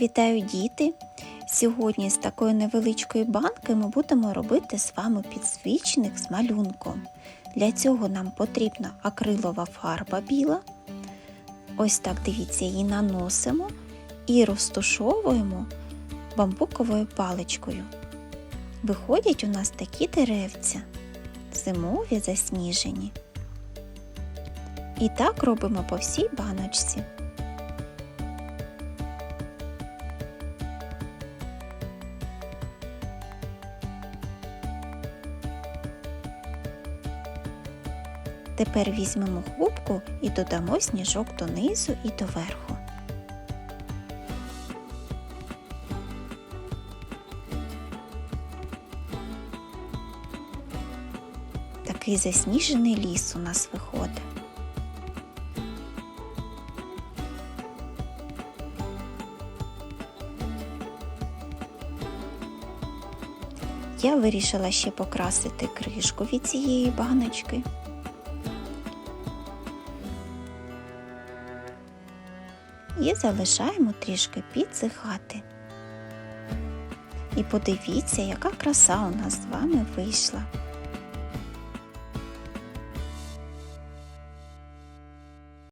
Вітаю діти! Сьогодні з такої невеличкої банки ми будемо робити з вами підсвічник з малюнком. Для цього нам потрібна акрилова фарба біла. Ось так дивіться, її наносимо і розтушовуємо бамбуковою паличкою. Виходять у нас такі деревця, зимові засніжені. І так робимо по всій баночці. Тепер візьмемо губку і додамо сніжок донизу і доверху. Такий засніжений ліс у нас виходить. Я вирішила ще покрасити кришку від цієї баночки. І залишаємо трішки підсихати. І подивіться, яка краса у нас з вами вийшла.